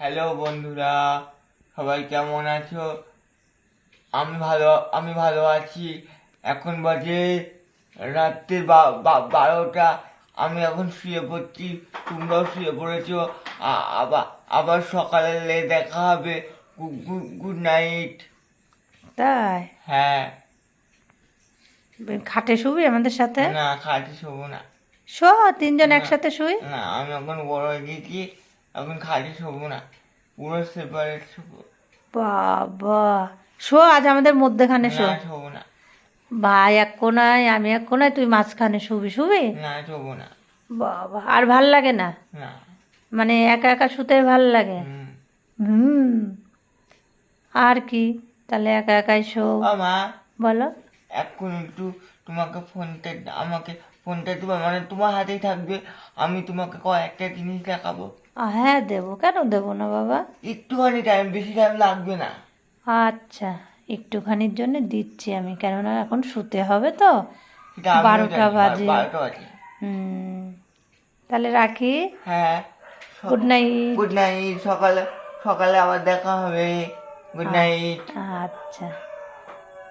Hello বন্ধুরা সবাই কেমন আছো? আমি ভালো আমি ভালো আছি। এখন বাজে রাত্রি বারোটা। আমি এখন শুয়ে পড়ছি তোমরাও শুয়ে পড়েছো। আবার আবার সকালে দেখা হবে। গুড নাইট তাই? হ্যাঁ। খাটে শুবি আমাদের সাথে? না খাটে শোবো না। শো তিনজন একসাথে শুই? না আমি এখন বড় হয়ে গেছি। এখন খাটে শোবো না। পুরো সেপারেট শোবো। বাবা শো আজ আমাদের মধ্যেখানে শো। না শোবো না। ভাই এক কোনায় আমি এক কোনায় তুই মাঝখানে শুবি শুবি? না শোবো না। বাবা আর ভালো লাগে না? না। মানে একা একা শুতে ভালো লাগে? হুম। আর কি? তাহলে একা একাই শো। বলো। এখন একটু তোমাকে ফোনটা আমাকে ফোনটা দেবো মানে তোমার হাতেই থাকবে। আমি তোমাকে কয়েকটা জিনিস দেখাবো। হ্যাঁ দেবো। কেন দেবো না বাবা? একটুখানি টাইম বেশি টাইম লাগবে না। আচ্ছা একটুখানির জন্য দিচ্ছি আমি কেননা এখন শুতে হবে তো। বারোটা বাজে। হুম তাহলে রাখি। হ্যাঁ। গুড নাইট গুড নাইট সকালে সকালে আবার দেখা হবে। গুড নাইট আচ্ছা।